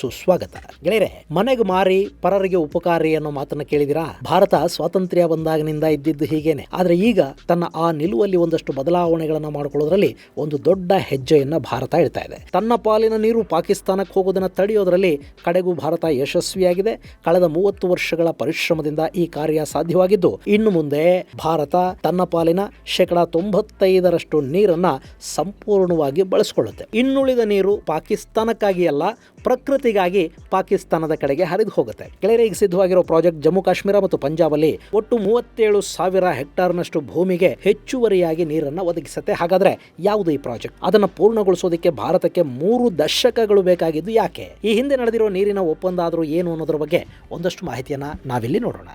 ಸುಸ್ವಾಗತ. ಗೆಳೆಯರೆ, ಮನೆಗೆ ಮಾರಿ, ಪರರಿಗೆ ಉಪಕಾರಿ ಅನ್ನೋ ಮಾತನ್ನ ಕೇಳಿದಿರಾ? ಭಾರತ ಸ್ವಾತಂತ್ರ್ಯ ಬಂದಾಗಿನಿಂದ ಇದ್ದಿದ್ದು ಹೀಗೇನೆ. ಆದ್ರೆ ಈಗ ತನ್ನ ಆ ನಿಲುವಲ್ಲಿ ಒಂದಷ್ಟು ಬದಲಾವಣೆಗಳನ್ನು ಮಾಡಿಕೊಳ್ಳೋದ್ರಲ್ಲಿ ಒಂದು ದೊಡ್ಡ ಹೆಜ್ಜೆಯನ್ನ ಭಾರತ ಇಡ್ತಾ ಇದೆ. ತನ್ನ ಪಾಲಿನ ನೀರು ಪಾಕಿಸ್ತಾನಕ್ಕೆ ಹೋಗೋದನ್ನ ತಡೆಯೋದ್ರಲ್ಲಿ ಕಡೆಗೂ ಭಾರತ ಯಶಸ್ವಿಯಾಗಿದೆ. ಕಳೆದ ಮೂವತ್ತು ವರ್ಷಗಳ ಪರಿಶ್ರಮದಿಂದ ಈ ಕಾರ್ಯ ಸಾಧ್ಯವಾಗಿದ್ದು, ಇನ್ನು ಮುಂದೆ ಭಾರತ ತನ್ನ ಪಾಲಿನ ಶೇಕಡ ತೊಂಬತ್ತೈದರಷ್ಟು ನೀರನ್ನ ಸಂಪೂರ್ಣವಾಗಿ ಬಳಸಿಕೊಳ್ಳುತ್ತೆ. ಇನ್ನುಳಿದ ನೀರು ಪಾಕಿಸ್ತಾನಕ್ಕಾಗಿ ಅಲ್ಲ ಪ್ರಕೃತಿಗಾಗಿ ಪಾಕಿಸ್ತಾನದ ಕಡೆಗೆ ಹರಿದು ಹೋಗುತ್ತೆ. ಈಗ ಸಿದ್ಧವಾಗಿರೋ ಪ್ರಾಜೆಕ್ಟ್ ಜಮ್ಮು ಕಾಶ್ಮೀರ ಮತ್ತು ಪಂಜಾಬಲ್ಲಿ ಒಟ್ಟು ಮೂವತ್ತೇಳು ಸಾವಿರ ಹೆಕ್ಟಾರ್ನಷ್ಟು ಭೂಮಿಗೆ ಹೆಚ್ಚುವರಿಯಾಗಿ ನೀರನ್ನು ಒದಗಿಸುತ್ತೆ. ಹಾಗಾದ್ರೆ ಯಾವುದು ಈ ಪ್ರಾಜೆಕ್ಟ್? ಅದನ್ನು ಪೂರ್ಣಗೊಳಿಸೋದಕ್ಕೆ ಭಾರತಕ್ಕೆ ಮೂರು ದಶಕಗಳು ಬೇಕಾಗಿದ್ದು ಯಾಕೆ? ಈ ಹಿಂದೆ ನಡೆದಿರೋ ನೀರಿನ ಒಪ್ಪಂದ ಆದರೂ ಏನು ಅನ್ನೋದ್ರ ಬಗ್ಗೆ ಒಂದಷ್ಟು ಮಾಹಿತಿಯನ್ನ ನಾವಿಲ್ಲಿ ನೋಡೋಣ.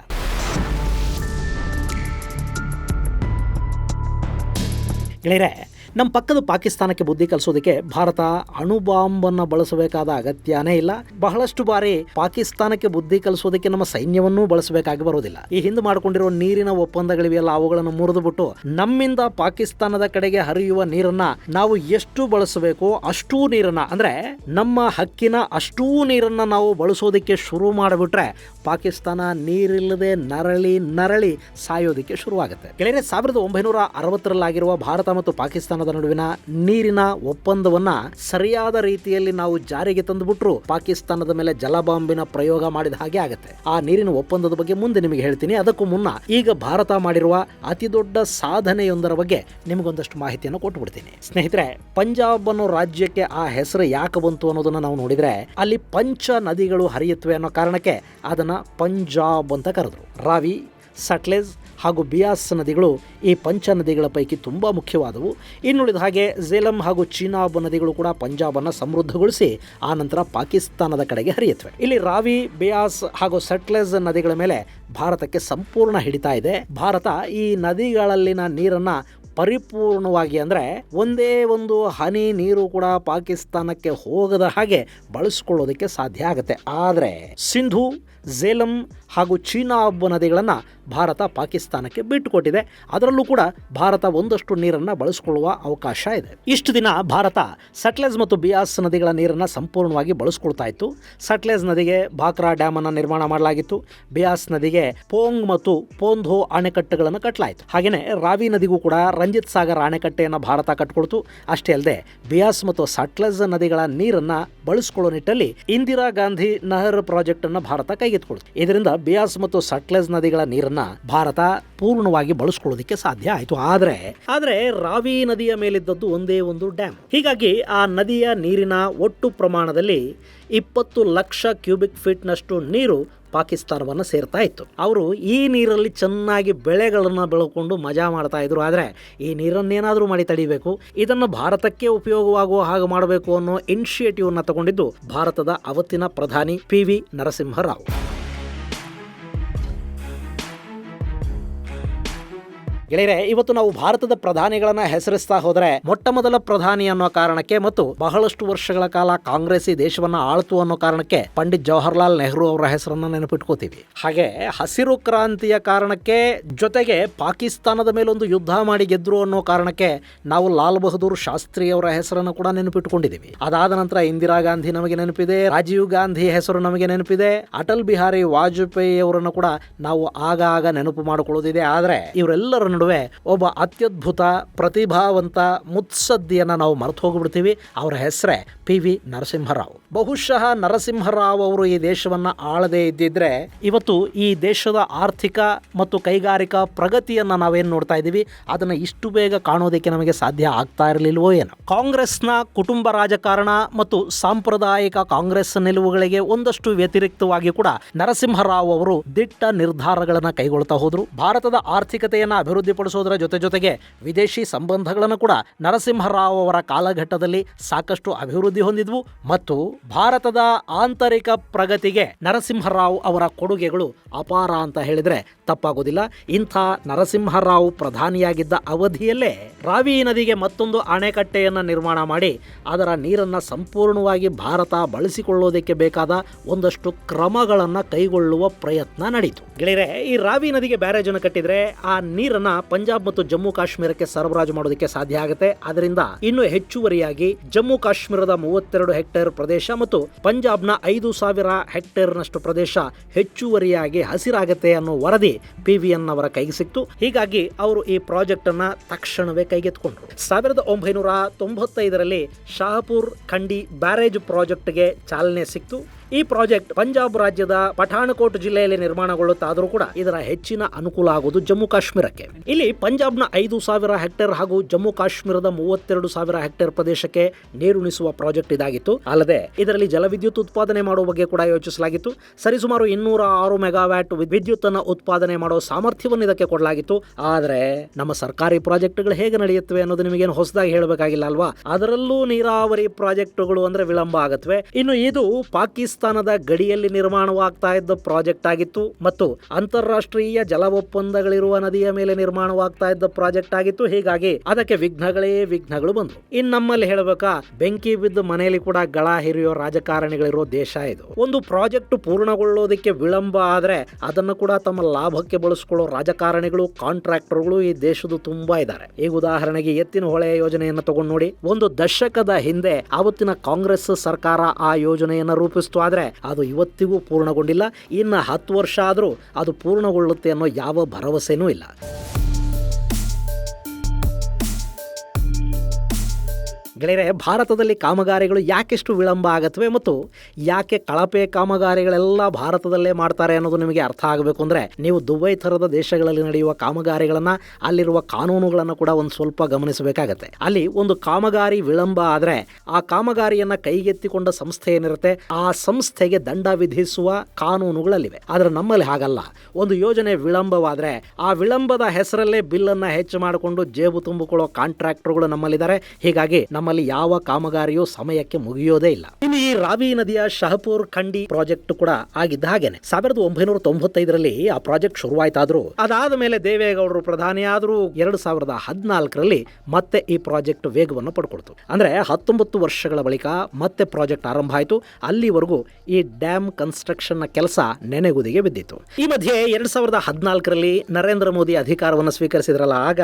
ಗೆಳೆಯರೆ ನಮ್ಮ ಪಕ್ಕದ ಪಾಕಿಸ್ತಾನಕ್ಕೆ ಬುದ್ಧಿ ಕಲಿಸೋದಕ್ಕೆ ಭಾರತ ಅಣುಬಾಂಬನ್ನು ಬಳಸಬೇಕಾದ ಅಗತ್ಯನೇ ಇಲ್ಲ. ಬಹಳಷ್ಟು ಬಾರಿ ಪಾಕಿಸ್ತಾನಕ್ಕೆ ಬುದ್ಧಿ ಕಲಿಸೋದಕ್ಕೆ ನಮ್ಮ ಸೈನ್ಯವನ್ನೂ ಬಳಸಬೇಕಾಗಿ ಬರೋದಿಲ್ಲ. ಈ ಹಿಂದೆ ಮಾಡಿಕೊಂಡಿರೋ ನೀರಿನ ಒಪ್ಪಂದಗಳಿವೆಯಲ್ಲ, ಅವುಗಳನ್ನು ಮುರಿದು ಬಿಟ್ಟು ನಮ್ಮಿಂದ ಪಾಕಿಸ್ತಾನದ ಕಡೆಗೆ ಹರಿಯುವ ನೀರನ್ನ ನಾವು ಎಷ್ಟು ಬಳಸಬೇಕು ಅಷ್ಟೂ ನೀರನ್ನ, ಅಂದ್ರೆ ನಮ್ಮ ಹಕ್ಕಿನ ಅಷ್ಟೂ ನೀರನ್ನ ನಾವು ಬಳಸೋದಕ್ಕೆ ಶುರು ಮಾಡಿಬಿಟ್ರೆ ಪಾಕಿಸ್ತಾನ ನೀರಿಲ್ಲದೆ ನರಳಿ ನರಳಿ ಸಾಯೋದಕ್ಕೆ ಶುರುವಾಗುತ್ತೆ. ಗೆಳೆಯರೆ, ಸಾವಿರದ ಒಂಬೈನೂರ ಅರವತ್ತರಲ್ಲಾಗಿರುವ ಭಾರತ ಮತ್ತು ಪಾಕಿಸ್ತಾನದ ನಡುವಿನ ನೀರಿನ ಒಪ್ಪಂದವನ್ನ ಸರಿಯಾದ ರೀತಿಯಲ್ಲಿ ನಾವು ಜಾರಿಗೆ ತಂದುಬಿಟ್ರು, ಪಾಕಿಸ್ತಾನದ ಮೇಲೆ ಜಲಬಾಂಬಿನ ಪ್ರಯೋಗ ಮಾಡಿದ ಹಾಗೆ ಆಗುತ್ತೆ. ಆ ನೀರಿನ ಒಪ್ಪಂದದ ಬಗ್ಗೆ ಮುಂದೆ ನಿಮಗೆ ಹೇಳ್ತೀನಿ. ಅದಕ್ಕೂ ಮುನ್ನ ಈಗ ಭಾರತ ಮಾಡಿರುವ ಅತಿ ದೊಡ್ಡ ಸಾಧನೆಯೊಂದರ ಬಗ್ಗೆ ನಿಮಗೊಂದಷ್ಟು ಮಾಹಿತಿಯನ್ನು ಕೊಟ್ಟುಬಿಡ್ತೀನಿ. ಸ್ನೇಹಿತರೆ, ಪಂಜಾಬ್ ಅನ್ನೋ ರಾಜ್ಯಕ್ಕೆ ಆ ಹೆಸರು ಯಾಕೆ ಬಂತು ಅನ್ನೋದನ್ನ ನಾವು ನೋಡಿದ್ರೆ, ಅಲ್ಲಿ ಪಂಚ ನದಿಗಳು ಹರಿಯುತ್ತವೆ ಅನ್ನೋ ಕಾರಣಕ್ಕೆ ಅದನ್ನ ಪಂಜಾಬ್ ಅಂತ ಕರೆದ್ರು. ರಾವಿ ಸಟ್ಲೆಜ್ ಹಾಗೂ ಬಿಯಾಸ್ ನದಿಗಳು ಈ ಪಂಚ ನದಿಗಳ ಪೈಕಿ ತುಂಬ ಮುಖ್ಯವಾದವು. ಇನ್ನುಳಿದ ಹಾಗೆ ಝೇಲಂ ಹಾಗೂ ಚೀನಾಬ್ ನದಿಗಳು ಕೂಡ ಪಂಜಾಬನ್ನು ಸಮೃದ್ಧಗೊಳಿಸಿ ಆ ನಂತರ ಪಾಕಿಸ್ತಾನದ ಕಡೆಗೆ ಹರಿಯುತ್ತವೆ. ಇಲ್ಲಿ ರಾವಿ, ಬಿಯಾಸ್ ಹಾಗೂ ಸಟ್ಲೆಜ್ ನದಿಗಳ ಮೇಲೆ ಭಾರತಕ್ಕೆ ಸಂಪೂರ್ಣ ಹಿಡಿತಾ ಇದೆ. ಭಾರತ ಈ ನದಿಗಳಲ್ಲಿನ ನೀರನ್ನ ಪರಿಪೂರ್ಣವಾಗಿ ಅಂದರೆ ಒಂದೇ ಒಂದು ಹನಿ ನೀರು ಕೂಡ ಪಾಕಿಸ್ತಾನಕ್ಕೆ ಹೋಗದ ಹಾಗೆ ಬಳಸ್ಕೊಳ್ಳೋದಕ್ಕೆ ಸಾಧ್ಯ ಆಗುತ್ತೆ. ಆದರೆ ಸಿಂಧು ಝೇಲಂ ಹಾಗೂ ಚೀನಾ ಚೀನಾಬ್ ನದಿಗಳನ್ನು ಭಾರತ ಪಾಕಿಸ್ತಾನಕ್ಕೆ ಬಿಟ್ಟುಕೊಟ್ಟಿದೆ ಅದರಲ್ಲೂ ಕೂಡ ಭಾರತ ಒಂದಷ್ಟು ನೀರನ್ನು ಬಳಸಿಕೊಳ್ಳುವ ಅವಕಾಶ ಇದೆ. ಇಷ್ಟು ದಿನ ಭಾರತ ಸಟ್ಲೇಜ್ ಮತ್ತು ಬಿಯಾಸ್ ನದಿಗಳ ನೀರನ್ನು ಸಂಪೂರ್ಣವಾಗಿ ಬಳಸ್ಕೊಳ್ತಾ ಇತ್ತು. ಸಟ್ಲೇಜ್ ನದಿಗೆ ಬಾಕ್ರಾ ಡ್ಯಾಮ್ ಅನ್ನು ನಿರ್ಮಾಣ ಮಾಡಲಾಗಿತ್ತು. ಬಿಯಾಸ್ ನದಿಗೆ ಪೋಂಗ್ ಮತ್ತು ಪೋಂಧೋ ಅಣೆಕಟ್ಟುಗಳನ್ನು ಕಟ್ಟಲಾಯಿತು ಹಾಗೆಯೇ ರಾವಿ ನದಿಗೂ ಕೂಡ ರಂಜಿತ್ ಸಾಗರ್ ಅಣೆಕಟ್ಟೆಯನ್ನು ಭಾರತ ಕಟ್ಕೊಳ್ತು. ಅಷ್ಟೇ ಅಲ್ಲದೆ ಬಿಯಾಸ್ ಮತ್ತು ಸಟ್ಲೇಜ್ ನದಿಗಳ ನೀರನ್ನು ಬಳಸಿಕೊಳ್ಳೋ ನಿಟ್ಟಲ್ಲಿ ಇಂದಿರಾ ಗಾಂಧಿ ನಹರ್ ಪ್ರಾಜೆಕ್ಟ್ ಅನ್ನು ಕೈಗೆತ್ತಿಕೊಳ್ತು ಇದರಿಂದ ಬಿಯಾಸ್ ಮತ್ತು ಸಟ್ಲೆಜ್ ನದಿಗಳ ನೀರನ್ನ ಭಾರತ ಪೂರ್ಣವಾಗಿ ಬಳಸ್ಕೊಳ್ಳೋದಕ್ಕೆ ಸಾಧ್ಯ ಆಯಿತು. ಆದರೆ ಆದರೆ ರಾವಿ ನದಿಯ ಮೇಲಿದ್ದದ್ದು ಒಂದೇ ಒಂದು ಡ್ಯಾಮ್. ಹೀಗಾಗಿ ಆ ನದಿಯ ನೀರಿನ ಒಟ್ಟು ಪ್ರಮಾಣದಲ್ಲಿ ಇಪ್ಪತ್ತು ಲಕ್ಷ ಕ್ಯೂಬಿಕ್ ಫೀಟ್ನಷ್ಟು ನೀರು ಪಾಕಿಸ್ತಾನವನ್ನು ಸೇರ್ತಾ ಇತ್ತು. ಅವರು ಈ ನೀರಲ್ಲಿ ಚೆನ್ನಾಗಿ ಬೆಳೆಗಳನ್ನು ಬೆಳ್ಕೊಂಡು ಮಜಾ ಮಾಡ್ತಾ ಇದ್ರು. ಆದರೆ ಈ ನೀರನ್ನೇನಾದರೂ ಮಾಡಿ ತಡಿಬೇಕು, ಇದನ್ನು ಭಾರತಕ್ಕೆ ಉಪಯೋಗವಾಗುವ ಹಾಗೆ ಮಾಡಬೇಕು ಅನ್ನೋ ಇನಿಷಿಯೇಟಿವ್ನ ತಗೊಂಡಿದ್ದು ಭಾರತದ ಅವತ್ತಿನ ಪ್ರಧಾನಿ ಪಿ ವಿ ನರಸಿಂಹರಾವ್. ಗೆಳೆಯರೆ, ಇವತ್ತು ನಾವು ಭಾರತದ ಪ್ರಧಾನಿಗಳನ್ನ ಹೆಸರಿಸ್ತಾ ಹೋದರೆ ಮೊಟ್ಟ ಮೊದಲ ಪ್ರಧಾನಿ ಅನ್ನೋ ಕಾರಣಕ್ಕೆ ಮತ್ತು ಬಹಳಷ್ಟು ವರ್ಷಗಳ ಕಾಲ ಕಾಂಗ್ರೆಸ್ ಈ ದೇಶವನ್ನ ಆಳ್ತು ಅನ್ನೋ ಕಾರಣಕ್ಕೆ ಪಂಡಿತ್ ಜವಾಹರ್ಲಾಲ್ ನೆಹರು ಅವರ ಹೆಸರನ್ನ ನೆನಪಿಟ್ಕೋತೀವಿ. ಹಾಗೆ ಹಸಿರು ಕ್ರಾಂತಿಯ ಕಾರಣಕ್ಕೆ ಜೊತೆಗೆ ಪಾಕಿಸ್ತಾನದ ಮೇಲೊಂದು ಯುದ್ಧ ಮಾಡಿ ಗೆದ್ರು ಅನ್ನೋ ಕಾರಣಕ್ಕೆ ನಾವು ಲಾಲ್ ಬಹದ್ದೂರ್ ಶಾಸ್ತ್ರಿ ಅವರ ಹೆಸರನ್ನು ಕೂಡ ನೆನಪಿಟ್ಕೊಂಡಿದ್ದೀವಿ. ಅದಾದ ನಂತರ ಇಂದಿರಾ ಗಾಂಧಿ ನಮಗೆ ನೆನಪಿದೆ, ರಾಜೀವ್ ಗಾಂಧಿ ಹೆಸರು ನಮಗೆ ನೆನಪಿದೆ, ಅಟಲ್ ಬಿಹಾರಿ ವಾಜಪೇಯಿ ಅವರನ್ನು ಕೂಡ ನಾವು ಆಗ ಆಗ ನೆನಪು ಮಾಡಿಕೊಳ್ಳೋದಿದೆ ಆದರೆ ಇವರೆಲ್ಲರ ನಡುವೆ ಒಬ್ಬ ಅತ್ಯದ್ಭುತ, ಪ್ರತಿಭಾವಂತ ಮುತ್ಸದ್ದಿಯನ್ನ ನಾವು ಮರೆತು ಹೋಗ್ಬಿಡ್ತೀವಿ. ಅವರ ಹೆಸರೇ ಪಿ ವಿ ನರಸಿಂಹರಾವ್. ಬಹುಶಃ ನರಸಿಂಹರಾವ್ ಅವರು ಈ ದೇಶವನ್ನ ಆಳದೇ ಇದ್ದಿದ್ರೆ ಇವತ್ತು ಈ ದೇಶದ ಆರ್ಥಿಕ ಮತ್ತು ಕೈಗಾರಿಕಾ ಪ್ರಗತಿಯನ್ನ ನಾವೇನು ನೋಡ್ತಾ ಇದ್ದೀವಿ? ಅದನ್ನ ಇಷ್ಟು ಬೇಗ ಕಾಣೋದಕ್ಕೆ ನಮಗೆ ಸಾಧ್ಯ ಆಗ್ತಾ ಇರಲಿಲ್ವೋ ಏನೋ. ಕಾಂಗ್ರೆಸ್ನ ಕುಟುಂಬ ರಾಜಕಾರಣ ಮತ್ತು ಸಾಂಪ್ರದಾಯಿಕ ಕಾಂಗ್ರೆಸ್ ನಿಲುವುಗಳಿಗೆ ಒಂದಷ್ಟು ವ್ಯತಿರಿಕ್ತವಾಗಿ ಕೂಡ ನರಸಿಂಹರಾವ್ ಅವರು ದಿಟ್ಟ ನಿರ್ಧಾರಗಳನ್ನು ಕೈಗೊಳ್ತಾ ಹೋದ್ರು. ಭಾರತದ ಆರ್ಥಿಕತೆಯನ್ನು ಅಭಿವೃದ್ಧಿಪಡಿಸೋದರ ಜೊತೆ ಜೊತೆಗೆ ವಿದೇಶಿ ಸಂಬಂಧಗಳನ್ನು ಕೂಡ ನರಸಿಂಹರಾವ್ ಅವರ ಕಾಲಘಟ್ಟದಲ್ಲಿ ಸಾಕಷ್ಟು ಅಭಿವೃದ್ಧಿ ಹೊಂದಿದ್ವು ಮತ್ತು ಭಾರತದ ಆಂತರಿಕ ಪ್ರಗತಿಗೆ ನರಸಿಂಹರಾವ್ ಅವರ ಕೊಡುಗೆಗಳು ಅಪಾರ ಅಂತ ಹೇಳಿದ್ರೆ ತಪ್ಪಾಗೋದಿಲ್ಲ. ಇಂಥ ನರಸಿಂಹರಾವ್ ಪ್ರಧಾನಿಯಾಗಿದ್ದ ಅವಧಿಯಲ್ಲೇ ರಾವಿ ನದಿಗೆ ಮತ್ತೊಂದು ಅಣೆಕಟ್ಟೆಯನ್ನು ನಿರ್ಮಾಣ ಮಾಡಿ ಅದರ ನೀರನ್ನು ಸಂಪೂರ್ಣವಾಗಿ ಭಾರತ ಬಳಸಿಕೊಳ್ಳೋದಕ್ಕೆ ಬೇಕಾದ ಒಂದಷ್ಟು ಕ್ರಮಗಳನ್ನು ಕೈಗೊಳ್ಳುವ ಪ್ರಯತ್ನ ನಡೀತು. ಗೆಳೆಯರೆ, ಈ ರಾವಿ ನದಿಗೆ ಬ್ಯಾರೇಜನ್ನು ಕಟ್ಟಿದರೆ ಕಟ್ಟಿದ್ರೆ ಆ ನೀರನ್ನ ಪಂಜಾಬ್ ಮತ್ತು ಜಮ್ಮು ಕಾಶ್ಮೀರಕ್ಕೆ ಸರಬರಾಜು ಮಾಡೋದಕ್ಕೆ ಸಾಧ್ಯ ಆಗುತ್ತೆ. ಅದರಿಂದ ಇನ್ನು ಹೆಚ್ಚುವರಿಯಾಗಿ ಜಮ್ಮು ಕಾಶ್ಮೀರದ ಮೂವತ್ತೆರಡು ಹೆಕ್ಟೇರ್ ಪ್ರದೇಶ ಮತ್ತು ಪಂಜಾಬ್ನ ಐದು ಸಾವಿರ ಹೆಕ್ಟೇರ್ನಷ್ಟು ಪ್ರದೇಶ ಹೆಚ್ಚುವರಿಯಾಗಿ ಹಸಿರಾಗತ್ತೆ ಅನ್ನೋ ವರದಿ ಪಿ ಅವರ ಕೈಗೆ ಸಿಕ್ತು. ಹೀಗಾಗಿ ಅವರು ಈ ಪ್ರಾಜೆಕ್ಟ್ ಅನ್ನ ತಕ್ಷಣವೇ ಕೈಗೆತ್ತಿಕೊಂಡ್ರು. ಸಾವಿರದ ಒಂಬೈನೂರ ತೊಂಬತ್ತೈದರಲ್ಲಿ ಶಾಹಪುರ್ ಖಂಡಿ ಬ್ಯಾರೇಜ್ ಪ್ರಾಜೆಕ್ಟ್ಗೆ ಚಾಲನೆ ಸಿಕ್ತು. ಈ ಪ್ರಾಜೆಕ್ಟ್ ಪಂಜಾಬ್ ರಾಜ್ಯದ ಪಠಾಣಕೋಟ್ ಜಿಲ್ಲೆಯಲ್ಲಿ ನಿರ್ಮಾಣಗೊಳ್ಳುತ್ತಾದರೂ ಕೂಡ ಇದರ ಹೆಚ್ಚಿನ ಅನುಕೂಲ ಆಗುವುದು ಜಮ್ಮು ಕಾಶ್ಮೀರಕ್ಕೆ. ಇಲ್ಲಿ ಪಂಜಾಬ್ನ ಐದು ಸಾವಿರ ಹೆಕ್ಟೇರ್ ಹಾಗೂ ಜಮ್ಮು ಕಾಶ್ಮೀರದ ಮೂವತ್ತೆರಡು ಸಾವಿರ ಹೆಕ್ಟೇರ್ ಪ್ರದೇಶಕ್ಕೆ ನೀರುಣಿಸುವ ಪ್ರಾಜೆಕ್ಟ್ ಇದಾಗಿತ್ತು. ಅಲ್ಲದೆ ಇದರಲ್ಲಿ ಜಲವಿದ್ಯುತ್ ಉತ್ಪಾದನೆ ಮಾಡುವ ಬಗ್ಗೆ ಕೂಡ ಯೋಚಿಸಲಾಗಿತ್ತು. ಸರಿಸುಮಾರು ಇನ್ನೂರ ಆರು ಮೆಗಾವ್ಯಾಟ್ ವಿದ್ಯುತ್ ಅನ್ನು ಉತ್ಪಾದನೆ ಮಾಡುವ ಸಾಮರ್ಥ್ಯವನ್ನು ಇದಕ್ಕೆ ಕೊಡಲಾಗಿತ್ತು. ಆದರೆ ನಮ್ಮ ಸರ್ಕಾರಿ ಪ್ರಾಜೆಕ್ಟ್ಗಳು ಹೇಗೆ ನಡೆಯುತ್ತವೆ ಅನ್ನೋದು ನಿಮಗೇನು ಹೊಸದಾಗಿ ಹೇಳಬೇಕಾಗಿಲ್ಲ ಅಲ್ವಾ? ಅದರಲ್ಲೂ ನೀರಾವರಿ ಪ್ರಾಜೆಕ್ಟ್ಗಳು ಅಂದ್ರೆ ವಿಳಂಬ ಆಗತ್ವೆ. ಇನ್ನು ಇದು ಪಾಕಿಸ್ತಾನದ ಗಡಿಯಲ್ಲಿ ನಿರ್ಮಾಣವಾಗ್ತಾ ಇದ್ದ ಪ್ರಾಜೆಕ್ಟ್ ಆಗಿತ್ತು ಮತ್ತು ಅಂತಾರಾಷ್ಟ್ರೀಯ ಜಲ ಒಪ್ಪಂದಗಳಿರುವ ನದಿಯ ಮೇಲೆ ನಿರ್ಮಾಣವಾಗ್ತಾ ಇದ್ದ ಪ್ರಾಜೆಕ್ಟ್ ಆಗಿತ್ತು. ಹೀಗಾಗಿ ಅದಕ್ಕೆ ವಿಘ್ನಗಳೇ ವಿಘ್ನಗಳು ಬಂದವು. ಇನ್ನು ನಮ್ಮಲ್ಲಿ ಹೇಳಬೇಕಾ, ಬೆಂಕಿ ಬಿದ್ದು ಮನೆಯಲ್ಲಿ ಕೂಡ ಗಳ ಹಿರಿಯೋ ರಾಜಕಾರಣಿಗಳಿರೋ ದೇಶ ಇದು. ಒಂದು ಪ್ರಾಜೆಕ್ಟ್ ಪೂರ್ಣಗೊಳ್ಳೋದಕ್ಕೆ ವಿಳಂಬ ಆದ್ರೆ ಅದನ್ನು ಕೂಡ ತಮ್ಮ ಲಾಭಕ್ಕೆ ಬಳಸ್ಕೊಳ್ಳೋ ರಾಜಕಾರಣಿಗಳು, ಕಾಂಟ್ರಾಕ್ಟರ್ಗಳು ಈ ದೇಶದ ತುಂಬಾ ಇದ್ದಾರೆ. ಈಗ ಉದಾಹರಣೆಗೆ ಎತ್ತಿನ ಹೊಳೆ ಯೋಜನೆಯನ್ನು ತಗೊಂಡು ನೋಡಿ, ಒಂದು ದಶಕದ ಹಿಂದೆ ಆವತ್ತಿನ ಕಾಂಗ್ರೆಸ್ ಸರ್ಕಾರ ಆ ಯೋಜನೆಯನ್ನು ರೂಪಿಸ್ತು. ಆದ್ರೆ ಅದು ಇವತ್ತಿಗೂ ಪೂರ್ಣಗೊಂಡಿಲ್ಲ. ಇನ್ನು ಹತ್ತು ವರ್ಷ ಆದರೂ ಅದು ಪೂರ್ಣಗೊಳ್ಳುತ್ತೆ ಅನ್ನೋ ಯಾವ ಭರವಸೆನೂ ಇಲ್ಲ. ಗೆಳೆಯರೆ, ಭಾರತದಲ್ಲಿ ಕಾಮಗಾರಿಗಳು ಯಾಕೆಷ್ಟು ವಿಳಂಬ ಆಗುತ್ತವೆ ಮತ್ತು ಯಾಕೆ ಕಳಪೆ ಕಾಮಗಾರಿಗಳೆಲ್ಲ ಭಾರತದಲ್ಲೇ ಮಾಡ್ತಾರೆ ಅನ್ನೋದು ನಿಮಗೆ ಅರ್ಥ ಆಗಬೇಕು ಅಂದರೆ ನೀವು ದುಬೈ ಥರದ ದೇಶಗಳಲ್ಲಿ ನಡೆಯುವ ಕಾಮಗಾರಿಗಳನ್ನು, ಅಲ್ಲಿರುವ ಕಾನೂನುಗಳನ್ನು ಕೂಡ ಒಂದು ಸ್ವಲ್ಪ ಗಮನಿಸಬೇಕಾಗತ್ತೆ. ಅಲ್ಲಿ ಒಂದು ಕಾಮಗಾರಿ ವಿಳಂಬ ಆದರೆ ಆ ಕಾಮಗಾರಿಯನ್ನು ಕೈಗೆತ್ತಿಕೊಂಡ ಸಂಸ್ಥೆ ಏನಿರುತ್ತೆ, ಆ ಸಂಸ್ಥೆಗೆ ದಂಡ ವಿಧಿಸುವ ಕಾನೂನುಗಳಲ್ಲಿವೆ. ಆದರೆ ನಮ್ಮಲ್ಲಿ ಹಾಗಲ್ಲ. ಒಂದು ಯೋಜನೆ ವಿಳಂಬವಾದರೆ ಆ ವಿಳಂಬದ ಹೆಸರಲ್ಲೇ ಬಿಲ್ಲನ್ನು ಹೆಚ್ಚು ಮಾಡಿಕೊಂಡು ಜೇಬು ತುಂಬಿಕೊಳ್ಳೋ ಕಾಂಟ್ರಾಕ್ಟರ್ಗಳು ನಮ್ಮಲ್ಲಿದ್ದಾರೆ. ಹೀಗಾಗಿ ನಮ್ಮಲ್ಲಿ ಯಾವ ಕಾಮಗಾರಿಯೂ ಸಮಯಕ್ಕೆ ಮುಗಿಯೋದೇ ಇಲ್ಲ. ಇನ್ನು ಈ ರಾವಿ ನದಿಯ ಶಹಪುರ್ ಖಂಡಿ ಪ್ರಾಜೆಕ್ಟ್ ಕೂಡ ಆಗಿದ್ದ ಹಾಗೇನೆ. ಸಾವಿರದ ಒಂಬೈನೂರ ತೊಂಬತ್ತೈದರಲ್ಲಿ ಆ ಪ್ರಾಜೆಕ್ಟ್ ಶುರುವಾಯ್ತಾದ್ರೂ, ಅದಾದ ಮೇಲೆ ದೇವೇಗೌಡರು ಪ್ರಧಾನಿ ಆದರೂ ಎರಡು ಸಾವಿರದ ಹದಿನಾಲ್ಕರಲ್ಲಿ ಮತ್ತೆ ಈ ಪ್ರಾಜೆಕ್ಟ್ ವೇಗವನ್ನು ಪಡ್ಕೊಡ್ತು. ಅಂದ್ರೆ ಹತ್ತೊಂಬತ್ತು ವರ್ಷಗಳ ಬಳಿಕ ಮತ್ತೆ ಪ್ರಾಜೆಕ್ಟ್ ಆರಂಭ ಆಯಿತು. ಅಲ್ಲಿವರೆಗೂ ಈ ಡ್ಯಾಮ್ ಕನ್ಸ್ಟ್ರಕ್ಷನ್ನ ಕೆಲಸ ನೆನೆಗುದಿಗೆ ಬಿದ್ದಿತ್ತು. ಈ ಮಧ್ಯೆ ಎರಡು ಸಾವಿರದ ಹದಿನಾಲ್ಕರಲ್ಲಿ ನರೇಂದ್ರ ಮೋದಿ ಅಧಿಕಾರವನ್ನು ಸ್ವೀಕರಿಸಿದ್ರಲ್ಲ, ಆಗ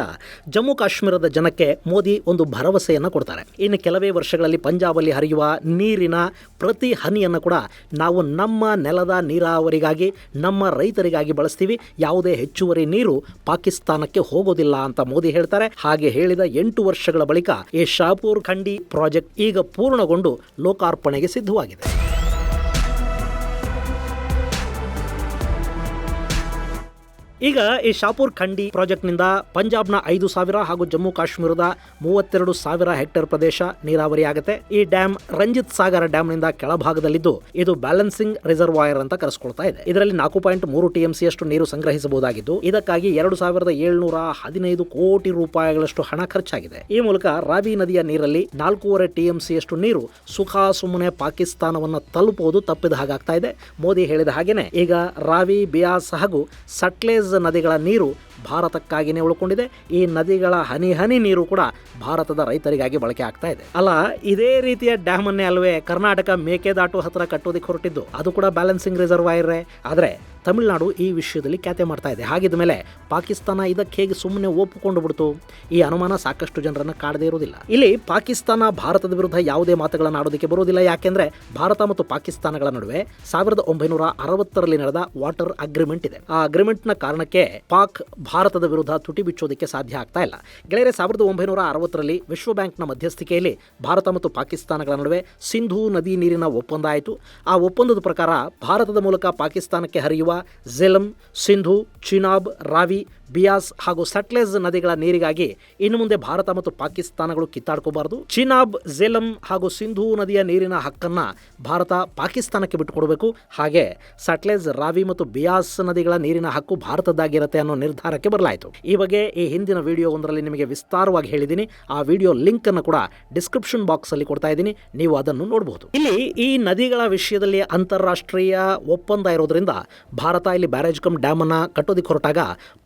ಜಮ್ಮು ಕಾಶ್ಮೀರದ ಜನಕ್ಕೆ ಮೋದಿ ಒಂದು ಭರವಸೆಯನ್ನು ಕೊಡ್ತಾರೆ. ಇನ್ನು ಕೆಲವೇ ವರ್ಷಗಳಲ್ಲಿ ಪಂಜಾಬಲ್ಲಿ ಹರಿಯುವ ನೀರಿನ ಪ್ರತಿ ಹನಿಯನ್ನು ಕೂಡ ನಾವು ನಮ್ಮ ನೆಲದ ನೀರಾವರಿಗಾಗಿ, ನಮ್ಮ ರೈತರಿಗಾಗಿ ಬಳಸ್ತೀವಿ. ಯಾವುದೇ ಹೆಚ್ಚುವರಿ ನೀರು ಪಾಕಿಸ್ತಾನಕ್ಕೆ ಹೋಗೋದಿಲ್ಲ ಅಂತ ಮೋದಿ ಹೇಳ್ತಾರೆ. ಹಾಗೆ ಹೇಳಿದ ಎಂಟು ವರ್ಷಗಳ ಬಳಿಕ ಈ ಶಾಪೂರ್ ಖಂಡಿ ಪ್ರಾಜೆಕ್ಟ್ ಈಗ ಪೂರ್ಣಗೊಂಡು ಲೋಕಾರ್ಪಣೆಗೆ ಸಿದ್ಧವಾಗಿದೆ. ಈಗ ಈ ಶಾಪುರ್ ಖಂಡಿ ಪ್ರಾಜೆಕ್ಟ್ ಪ್ರಾಜೆಕ್ಟ್ನಿಂದ ಪಂಜಾಬ್ನ ಐದು ಸಾವಿರ ಹಾಗೂ ಜಮ್ಮು ಕಾಶ್ಮೀರದ ಮೂವತ್ತೆರಡು ಸಾವಿರ ಹೆಕ್ಟೇರ್ ಪ್ರದೇಶ ನೀರಾವರಿ ಆಗುತ್ತೆ. ಈ ಡ್ಯಾಮ್ ರಂಜಿತ್ ಸಾಗರ ಡ್ಯಾಮ್ನಿಂದ ಕೆಳಭಾಗದಲ್ಲಿದ್ದು ಇದು ಬ್ಯಾಲೆನ್ಸಿಂಗ್ ರಿಸರ್ವಾಯರ್ ಅಂತ ಕರೆಸ್ಕೊಳ್ತಾ ಇದೆ. ಇದರಲ್ಲಿ ನಾಲ್ಕು ಪಾಯಿಂಟ್ ಮೂರು ಟಿಎಂಸಿ ಅಷ್ಟು ನೀರು ಸಂಗ್ರಹಿಸಬಹುದಾಗಿದ್ದು, ಇದಕ್ಕಾಗಿ ಎರಡು ಸಾವಿರದ ಏಳ್ನೂರ ಹದಿನೈದು ಕೋಟಿ ರೂಪಾಯಿಗಳಷ್ಟು ಹಣ ಖರ್ಚಾಗಿದೆ. ಈ ಮೂಲಕ ರಾವಿ ನದಿಯ ನೀರಲ್ಲಿ ನಾಲ್ಕೂವರೆ ಟಿಎಂಸಿ ಅಷ್ಟು ನೀರು ಸುಖ ಸುಮ್ಮನೆ ಪಾಕಿಸ್ತಾನವನ್ನು ತಲುಪುವುದು ತಪ್ಪಿದ ಹಾಗಾಗ್ತಾ ಇದೆ. ಮೋದಿ ಹೇಳಿದ ಹಾಗೇನೆ, ಈಗ ರಾವಿ, ಬಿಯಾಸ್ ಹಾಗೂ ಸಟ್ಲೇಜ್ ನದಿಗಳ ನೀರು ಭಾರತಕ್ಕಾಗಿಯೇ ಉಳ್ಕೊಂಡಿದೆ. ಈ ನದಿಗಳ ಹನಿ ಹನಿ ನೀರು ಕೂಡ ಭಾರತದ ರೈತರಿಗಾಗಿ ಬಳಕೆ ಆಗ್ತಾ ಇದೆ. ಅಲ್ಲ, ಇದೇ ರೀತಿಯ ಡ್ಯಾಮ್ ಅನ್ನೇ ಅಲ್ವೇ ಕರ್ನಾಟಕ ಮೇಕೆದಾಟು ಹತ್ರ ಕಟ್ಟೋದಕ್ಕೆ ಹೊರಟಿದ್ದು. ಅದು ಕೂಡ ಬ್ಯಾಲೆನ್ಸಿಂಗ್ ರಿಸರ್ವಾಯರ್ ಆದರೆ ತಮಿಳುನಾಡು ಈ ವಿಷಯದಲ್ಲಿ ಖ್ಯಾತೆ ಮಾಡ್ತಾ ಇದೆ. ಹಾಗಿದ ಮೇಲೆ ಪಾಕಿಸ್ತಾನ ಇದಕ್ಕೆ ಹೇಗೆ ಸುಮ್ಮನೆ ಒಪ್ಪಿಕೊಂಡು ಬಿಡ್ತು? ಈ ಅನುಮಾನ ಸಾಕಷ್ಟು ಜನರನ್ನು ಕಾಡದೇ ಇರುವುದಿಲ್ಲ. ಇಲ್ಲಿ ಪಾಕಿಸ್ತಾನ ಭಾರತದ ವಿರುದ್ಧ ಯಾವುದೇ ಮಾತುಗಳನ್ನು ಆಡೋದಕ್ಕೆ ಬರುವುದಿಲ್ಲ. ಯಾಕೆಂದ್ರೆ ಭಾರತ ಮತ್ತು ಪಾಕಿಸ್ತಾನಗಳ ನಡುವೆ ಸಾವಿರದ ಒಂಬೈನೂರ ಅರವತ್ತರಲ್ಲಿ ನಡೆದ ವಾಟರ್ ಅಗ್ರಿಮೆಂಟ್ ಇದೆ. ಆ ಅಗ್ರಿಮೆಂಟ್ನ ಕಾರಣಕ್ಕೆ ಪಾಕ್ ಭಾರತದ ವಿರುದ್ಧ ತುಟಿ ಬಿಚ್ಚೋದಕ್ಕೆ ಸಾಧ್ಯ ಆಗ್ತಾ ಇಲ್ಲ. ಗೆಳೆಯರೆ, ಸಾವಿರದ ಒಂಬೈನೂರ ಅರವತ್ತರಲ್ಲಿ ವಿಶ್ವ ಬ್ಯಾಂಕ್ನ ಮಧ್ಯಸ್ಥಿಕೆಯಲ್ಲಿ ಭಾರತ ಮತ್ತು ಪಾಕಿಸ್ತಾನಗಳ ನಡುವೆ ಸಿಂಧೂ ನದಿ ನೀರಿನ ಒಪ್ಪಂದ ಆಯಿತು. ಆ ಒಪ್ಪಂದದ ಪ್ರಕಾರ ಭಾರತದ ಮೂಲಕ ಪಾಕಿಸ್ತಾನಕ್ಕೆ ಹರಿಯುವ ಝೆಲಂ, ಸಿಂಧು, ಚಿನಾಬ್, ರಾವಿ ಬಿಯಾಸ್ ಹಾಗೂ ಸಟ್ಲೆಸ್ ನದಿಗಳ ನೀರಿಗಾಗಿ ಇನ್ನು ಮುಂದೆ ಭಾರತ ಮತ್ತು ಪಾಕಿಸ್ತಾನಗಳು ಕಿತ್ತಾಡ್ಕೋಬಾರದು. ಚಿನಾಬ್, ಝೇಲಂ ಹಾಗೂ ಸಿಂಧೂ ನದಿಯ ನೀರಿನ ಹಕ್ಕನ್ನ ಭಾರತ ಪಾಕಿಸ್ತಾನಕ್ಕೆ ಬಿಟ್ಟುಕೊಡಬೇಕು. ಹಾಗೆ ಸಟ್ಲೆಸ್ ರಾವಿ ಮತ್ತು ಬಿಯಾಸ್ ನದಿಗಳ ನೀರಿನ ಹಕ್ಕು ಭಾರತದ್ದಾಗಿರುತ್ತೆ ಅನ್ನೋ ನಿರ್ಧಾರಕ್ಕೆ ಬರಲಾಯಿತು. ಈ ಬಗ್ಗೆ ಈ ಹಿಂದಿನ ವಿಡಿಯೋ ಒಂದರಲ್ಲಿ ನಿಮಗೆ ವಿಸ್ತಾರವಾಗಿ ಹೇಳಿದ್ದೀನಿ. ಆ ವಿಡಿಯೋ ಲಿಂಕ್ ಅನ್ನು ಕೂಡ ಡಿಸ್ಕ್ರಿಪ್ಷನ್ ಬಾಕ್ಸ್ ಅಲ್ಲಿ ಕೊಡ್ತಾ ಇದ್ದೀನಿ. ನೀವು ಅದನ್ನು ನೋಡಬಹುದು ಇಲ್ಲಿ ಈ ನದಿಗಳ ವಿಷಯದಲ್ಲಿ ಅಂತಾರಾಷ್ಟ್ರೀಯ ಒಪ್ಪಂದ ಇರೋದ್ರಿಂದ ಭಾರತ ಇಲ್ಲಿ ಬ್ಯಾರೇಜ್ ಕಮ್ ಡ್ಯಾಮ್ ಅನ್ನ ಕಟ್ಟೋದಿಕ್ಕೆ ಹೊರಟಾಗ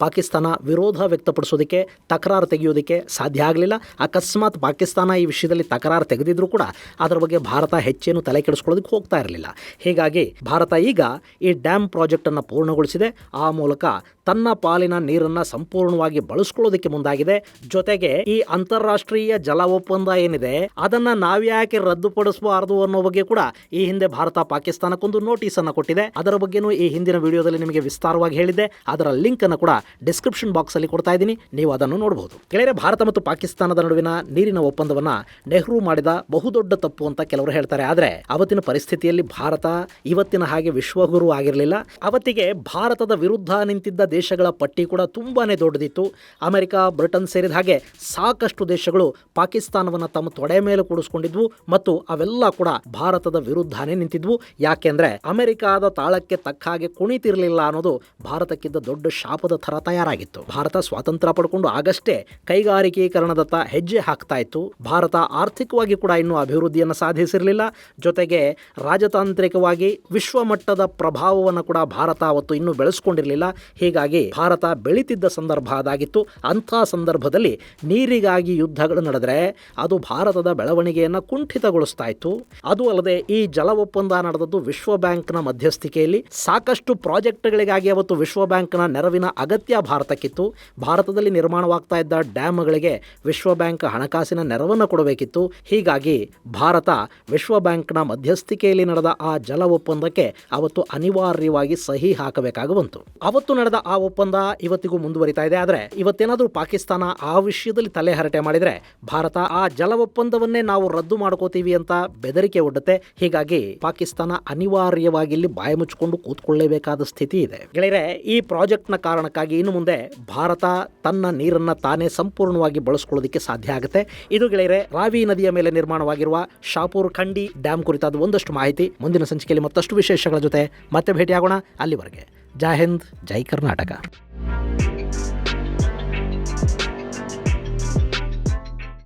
ಪಾಕಿಸ್ತಾನ ಪಾಕಿಸ್ತಾನ ವಿರೋಧ ವ್ಯಕ್ತಪಡಿಸೋದಕ್ಕೆ, ತಕರಾರು ತೆಗೆಯೋದಕ್ಕೆ ಸಾಧ್ಯ ಆಗಲಿಲ್ಲ. ಅಕಸ್ಮಾತ್ ಪಾಕಿಸ್ತಾನ ಈ ವಿಷಯದಲ್ಲಿ ತಕರಾರು ತೆಗೆದಿದ್ರೂ ಕೂಡ ಅದರ ಬಗ್ಗೆ ಭಾರತ ಹೆಚ್ಚೇನು ತಲೆ ಕೆಡಿಸ್ಕೊಳ್ಳೋದಕ್ಕೆ ಹೋಗ್ತಾ ಇರಲಿಲ್ಲ. ಹೀಗಾಗಿ ಭಾರತ ಈಗ ಈ ಡ್ಯಾಮ್ ಪ್ರಾಜೆಕ್ಟನ್ನು ಪೂರ್ಣಗೊಳಿಸಿದೆ. ಆ ಮೂಲಕ ತನ್ನ ಪಾಲಿನ ನೀರನ್ನು ಸಂಪೂರ್ಣವಾಗಿ ಬಳಸ್ಕೊಳ್ಳೋದಕ್ಕೆ ಮುಂದಾಗಿದೆ. ಜೊತೆಗೆ ಈ ಅಂತಾರಾಷ್ಟ್ರೀಯ ಜಲ ಒಪ್ಪಂದ ಏನಿದೆ, ಅದನ್ನ ನಾವ್ಯಾಕೆ ರದ್ದುಪಡಿಸಬಾರದು ಅನ್ನೋ ಬಗ್ಗೆ ಕೂಡ ಈ ಹಿಂದೆ ಭಾರತ ಪಾಕಿಸ್ತಾನಕ್ಕೊಂದು ನೋಟಿಸ್ ಅನ್ನು ಕೊಟ್ಟಿದೆ. ಅದರ ಬಗ್ಗೆನೂ ಈ ಹಿಂದಿನ ವಿಡಿಯೋದಲ್ಲಿ ನಿಮಗೆ ವಿಸ್ತಾರವಾಗಿ ಹೇಳಿದೆ ಅದರ ಲಿಂಕ್ ಅನ್ನು ಕೂಡ ಡಿಸ್ಕ್ರಿಪ್ಷನ್ ಬಾಕ್ಸ್ ಅಲ್ಲಿ ಕೊಡ್ತಾ ಇದ್ದೀನಿ. ನೀವು ಅದನ್ನು ನೋಡಬಹುದು ಕೆಳಗೆ ಭಾರತ ಮತ್ತು ಪಾಕಿಸ್ತಾನದ ನಡುವಿನ ನೀರಿನ ಒಪ್ಪಂದವನ್ನ ನೆಹರು ಮಾಡಿದ ಬಹುದೊಡ್ಡ ತಪ್ಪು ಅಂತ ಕೆಲವರು ಹೇಳ್ತಾರೆ. ಆದರೆ ಅವತ್ತಿನ ಪರಿಸ್ಥಿತಿಯಲ್ಲಿ ಭಾರತ ಇವತ್ತಿನ ಹಾಗೆ ವಿಶ್ವಗುರು ಆಗಿರಲಿಲ್ಲ. ಅವತ್ತಿಗೆ ಭಾರತದ ವಿರುದ್ಧ ನಿಂತಿದ್ದ ದೇಶಗಳ ಪಟ್ಟಿ ಕೂಡ ತುಂಬಾನೇ ದೊಡ್ಡದಿತ್ತು. ಅಮೆರಿಕ, ಬ್ರಿಟನ್ ಸೇರಿದ ಹಾಗೆ ಸಾಕಷ್ಟು ದೇಶಗಳು ಪಾಕಿಸ್ತಾನವನ್ನು ತಮ್ಮ ತೊಡೆ ಮೇಲೆ ಕೂಡಿಸ್ಕೊಂಡಿದ್ವು ಮತ್ತು ಅವೆಲ್ಲ ಕೂಡ ಭಾರತದ ವಿರುದ್ಧನೇ ನಿಂತಿದ್ವು. ಯಾಕೆಂದ್ರೆ ಅಮೆರಿಕಾದ ತಾಳಕ್ಕೆ ತಕ್ಕ ಹಾಗೆ ಕುಣಿತಿರಲಿಲ್ಲ ಅನ್ನೋದು ಭಾರತಕ್ಕಿದ್ದ ದೊಡ್ಡ ಶಾಪದ ಥರ ತಯಾರಾಗಿತ್ತು. ಭಾರತ ಸ್ವಾತಂತ್ರ್ಯ ಪಡ್ಕೊಂಡು ಆಗಷ್ಟೇ ಕೈಗಾರಿಕೀಕರಣದತ್ತ ಹೆಜ್ಜೆ ಹಾಕ್ತಾ ಇತ್ತು. ಭಾರತ ಆರ್ಥಿಕವಾಗಿ ಕೂಡ ಇನ್ನೂ ಅಭಿವೃದ್ಧಿಯನ್ನು ಸಾಧಿಸಿರಲಿಲ್ಲ. ಜೊತೆಗೆ ರಾಜತಾಂತ್ರಿಕವಾಗಿ ವಿಶ್ವಮಟ್ಟದ ಪ್ರಭಾವವನ್ನು ಕೂಡ ಭಾರತ ಅವತ್ತು ಇನ್ನೂ ಬೆಳೆಸ್ಕೊಂಡಿರಲಿಲ್ಲ. ಹೀಗಾಗಿ ಭಾರತ ಬೆಳೀತಿದ್ದ ಸಂದರ್ಭ ಅದಾಗಿತ್ತು. ಅಂಥ ಸಂದರ್ಭದಲ್ಲಿ ನೀರಿಗಾಗಿ ಯುದ್ಧಗಳು ನಡೆದರೆ ಅದು ಭಾರತದ ಬೆಳವಣಿಗೆಯನ್ನು ಕುಂಠಿತಗೊಳಿಸ್ತಾ ಇತ್ತು. ಅದು ಅಲ್ಲದೆ ಈ ಜಲ ಒಪ್ಪಂದ ನಡೆದದ್ದು ವಿಶ್ವ ಬ್ಯಾಂಕ್ನ ಮಧ್ಯಸ್ಥಿಕೆಯಲ್ಲಿ ಸಾಕಷ್ಟು ಪ್ರಾಜೆಕ್ಟ್ಗಳಿಗಾಗಿ ಅವತ್ತು ವಿಶ್ವ ಬ್ಯಾಂಕ್ನ ನೆರವಿನ ಅಗತ್ಯ ಭಾರತಕ್ಕಿತ್ತು. ಭಾರತದಲ್ಲಿ ನಿರ್ಮಾಣವಾಗ್ತಾ ಇದ್ದ ಡ್ಯಾಮ್ಗಳಿಗೆ ವಿಶ್ವ ಬ್ಯಾಂಕ್ ಹಣಕಾಸಿನ ನೆರವನ್ನು ಕೊಡಬೇಕಿತ್ತು. ಹೀಗಾಗಿ ಭಾರತ ವಿಶ್ವ ಬ್ಯಾಂಕ್ನ ಮಧ್ಯಸ್ಥಿಕೆಯಲ್ಲಿ ನಡೆದ ಆ ಜಲ ಒಪ್ಪಂದಕ್ಕೆ ಅವತ್ತು ಅನಿವಾರ್ಯವಾಗಿ ಸಹಿ ಹಾಕಬೇಕಾಗುವಂತು. ಅವತ್ತು ನಡೆದ ಆ ಒಪ್ಪಂದ ಇವತ್ತಿಗೂ ಮುಂದುವರಿತಾ ಇದೆ. ಆದರೆ ಇವತ್ತೇನಾದರೂ ಪಾಕಿಸ್ತಾನ ಆ ವಿಷಯದಲ್ಲಿ ತಲೆ ಹರಟೆ ಮಾಡಿದರೆ ಭಾರತ ಆ ಜಲ ಒಪ್ಪಂದವನ್ನೇ ನಾವು ರದ್ದು ಮಾಡ್ಕೋತೀವಿ ಅಂತ ಬೆದರಿಕೆ ಒಡ್ಡುತ್ತೆ. ಹೀಗಾಗಿ ಪಾಕಿಸ್ತಾನ ಅನಿವಾರ್ಯವಾಗಿ ಇಲ್ಲಿ ಬಾಯಿ ಮುಚ್ಚಿಕೊಂಡು ಕೂತ್ಕೊಳ್ಳೇಬೇಕಾದ ಸ್ಥಿತಿ ಇದೆ. ಗೆಳೆಯರೆ, ಈ ಪ್ರಾಜೆಕ್ಟ್ನ ಕಾರಣಕ್ಕಾಗಿ ಇನ್ನು ಮುಂದೆ ಭಾರತ ತನ್ನ ನೀರನ್ನು ತಾನೇ ಸಂಪೂರ್ಣವಾಗಿ ಬಳಸ್ಕೊಳ್ಳೋದಕ್ಕೆ ಸಾಧ್ಯ ಆಗುತ್ತೆ. ಇದು ಗೆಳೆಯರೆ, ರಾವಿ ನದಿಯ ಮೇಲೆ ನಿರ್ಮಾಣವಾಗಿರುವ ಶಾಪೂರ್ ಖಂಡಿ ಡ್ಯಾಮ್ ಕುರಿತಾದ ಒಂದಷ್ಟು ಮಾಹಿತಿ ಮುಂದಿನ ಸಂಚಿಕೆಯಲ್ಲಿ ಮತ್ತಷ್ಟು ವಿಶೇಷಗಳ ಜೊತೆ ಮತ್ತೆ ಭೇಟಿಯಾಗೋಣ ಅಲ್ಲಿವರೆಗೆ. ಜೈ ಹಿಂದ್, ಜೈ ಕರ್ನಾಟಕ.